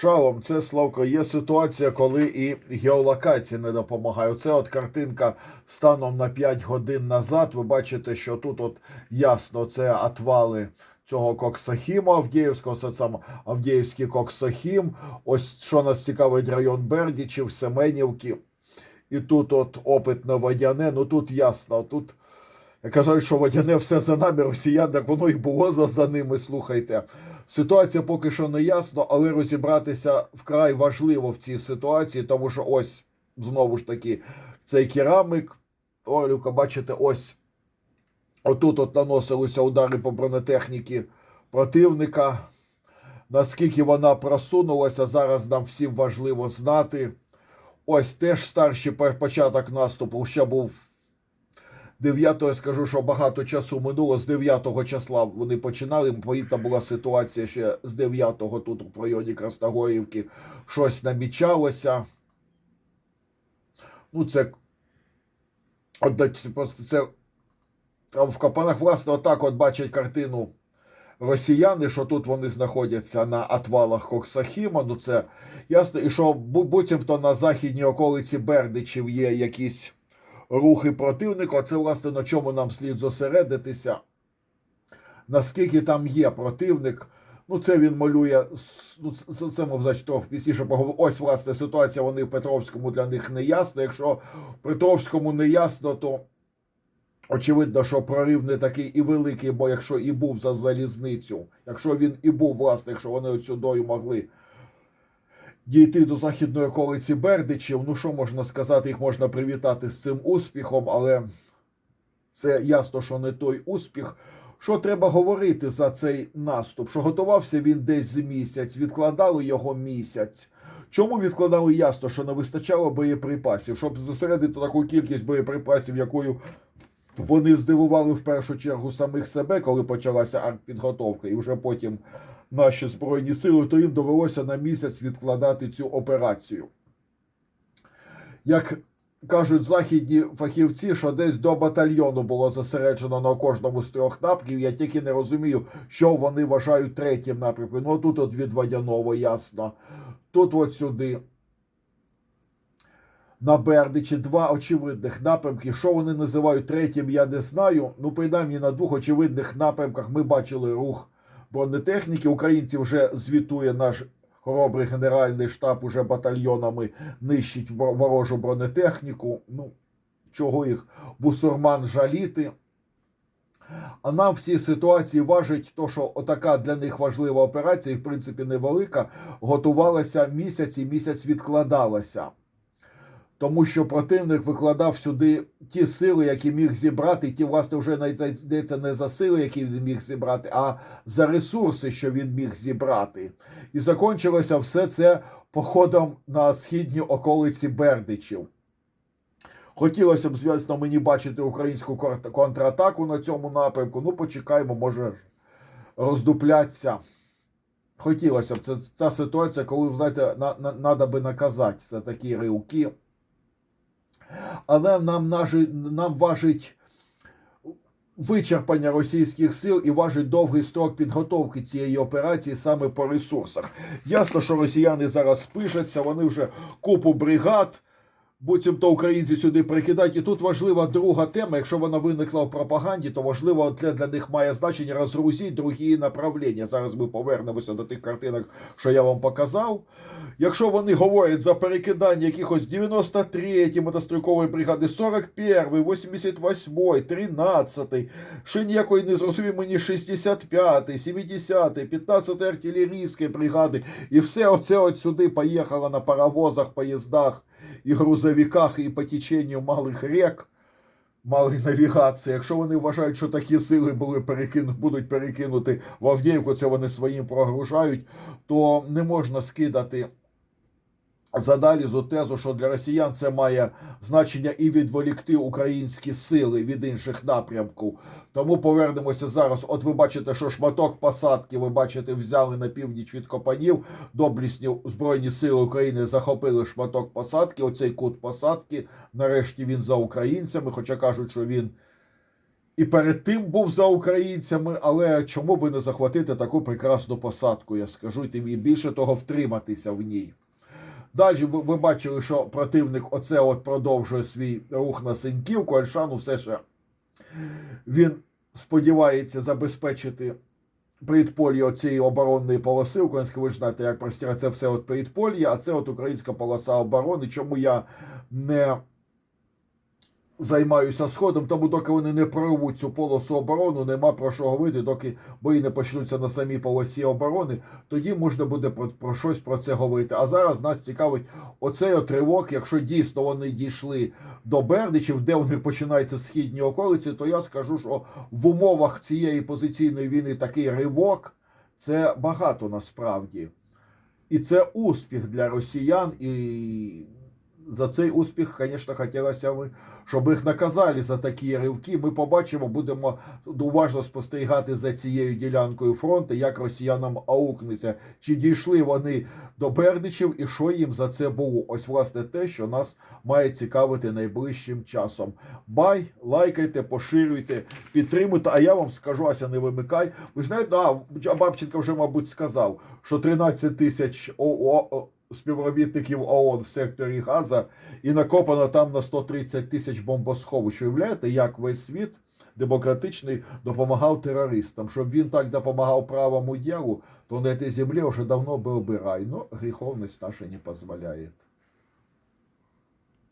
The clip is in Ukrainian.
Шалом, це Славко. Є ситуація, коли і геолокація не допомагає. Оце от картинка станом на 5 годин назад. Ви бачите, що тут от ясно це отвали цього Коксахіму Авдіївського, це саме Авдіївський Коксахім. Ось що нас цікавить район Бердічів, Семенівки. І тут от опитне водяне. Ну тут ясно, тут. Я кажу, що водяне все за нами, росіян, як воно і було за, за ними, слухайте. Ситуація поки що не ясно, але розібратися вкрай важливо в цій ситуації, тому що ось знову ж таки цей керамик. Орлівка, бачите, ось отут от наносилися удари по бронетехніці противника. Наскільки вона просунулася, зараз нам всім важливо знати. Ось теж старший початок наступу ще був 9 я скажу, що багато часу минуло. З 9-го числа вони починали. Помітна була ситуація ще з 9-го тут в районі Красногорівки. Щось намічалося. Ну, це. Просто це. В Капанах, власне, отак от бачать картину росіяни, що тут вони знаходяться на отвалах Коксахіма. Ну, це ясно. І що буцімто на західній околиці Бердичів є якісь рухи противника. Це, власне, на чому нам слід зосередитися. Наскільки там є противник. Ну, це він малює. Ну, це, ми значить, трохи пізніше поговоримо. Ось, власне, ситуація вони в Петровському для них не ясна. Якщо в Петровському не ясно, то очевидно, що прорив не такий і великий, бо якщо і був за залізницю, якщо він і був, власне, якщо вони от сюдою могли дійти до західної околиці Бердичів, ну що можна сказати, їх можна привітати з цим успіхом, але це ясно, що не той успіх. Що треба говорити за цей наступ? Що готувався він десь з місяць, відкладали його місяць. Чому відкладали ясно, що не вистачало боєприпасів, щоб зосередити таку кількість боєприпасів, якою вони здивували в першу чергу самих себе, коли почалася артпідготовка, і вже потім наші збройні сили, то їм довелося на місяць відкладати цю операцію. Як кажуть західні фахівці, що десь до батальйону було зосереджено на кожному з трьох напрямків. Я тільки не розумію, що вони вважають третім напрямком. Ну тут от від Водяного ясно. Тут от сюди. На Бердичі два очевидних напрямки. Що вони називають третім, я не знаю. Ну, принаймні на двох очевидних напрямках ми бачили рух бронетехніки. Українці вже звітує наш хоробрий генеральний штаб уже батальйонами нищить ворожу бронетехніку. Ну, чого їх бусурман жаліти. А нам в цій ситуації важить то, що отака для них важлива операція, і в принципі невелика, готувалася місяць і місяць відкладалася. Тому що противник викладав сюди ті сили, які міг зібрати, ті, власне, вже йдеться не за сили, які він міг зібрати, а за ресурси, що він міг зібрати. І закінчилося все це походом на східні околиці Бердичів. Хотілося б, звісно, мені бачити українську контратаку на цьому напрямку. Ну, почекаємо, може роздупляться. Хотілося б. Це та ситуація, коли, знаєте, на, на, надо би наказати за такі ривки. Але нам, нажи, нам важить вичерпання російських сил і важить довгий строк підготовки цієї операції саме по ресурсах. Ясно, що росіяни зараз спишаться, вони вже купу бригад. Буцімто українці сюди прикидають. І тут важлива друга тема. Якщо вона виникла в пропаганді, то важливо для, для них має значення розгрузити другі направлення. Зараз ми повернемося до тих картинок, що я вам показав. Якщо вони говорять за перекидання якихось 93-ї мотострілкової бригади, 41-й, 88-й, 13-й, ще ніякої не зрозумів мені 65-й, 70-й, 15-й артилерійської бригади, і все оце от сюди поїхало на паровозах, поїздах і грузовиках, і по теченню малих рек, малої навігації. Якщо вони вважають, що такі сили були перекину, будуть перекинути в Авдіївку, це вони своїм прогружають, то не можна скидати задалізу тезу, що для росіян це має значення і відволікти українські сили від інших напрямків. Тому повернемося зараз. От ви бачите, що шматок посадки, ви бачите, взяли на північ від Копанів. Доблісні Збройні Сили України захопили шматок посадки. Оцей кут посадки. Нарешті він за українцями, хоча кажуть, що він і перед тим був за українцями, але чому би не захватити таку прекрасну посадку, я скажу, і більше того втриматися в ній. Далі ви, ви бачили, що противник оце от продовжує свій рух на Синьківку, Альшану все ще він сподівається забезпечити передполі цієї оборонної полоси. Українська, ви ж знаєте, як простіра це все от передполі, а це от українська полоса оборони. Чому я не займаюся сходом, тому доки вони не прорвуть цю полосу оборони, нема про що говорити, доки бої не почнуться на самій полосі оборони, тоді можна буде про, про щось про це говорити. А зараз нас цікавить оцей от ривок, якщо дійсно вони дійшли до Бердичів, де вони починаються східні околиці, то я скажу, що в умовах цієї позиційної війни такий ривок це багато насправді. І це успіх для росіян, і за цей успіх, звісно, хотілося б, щоб їх наказали за такі ривки. Ми побачимо, будемо уважно спостерігати за цією ділянкою фронту, як росіянам аукнеться, чи дійшли вони до Бердичів і що їм за це було. Ось, власне, те, що нас має цікавити найближчим часом. Бай, лайкайте, поширюйте, підтримуйте. А я вам скажу, Ася, не вимикай. Ви знаєте, а Бабченко вже, мабуть, сказав, що 13 тисяч співробітників ООН в секторі Газа і накопано там на 130 тисяч бомбосховищ. Уявляєте, як весь світ демократичний допомагав терористам. Щоб він так допомагав правому ділу, то на цій землі вже давно був би рай. Ну, гріховність наша не дозволяє.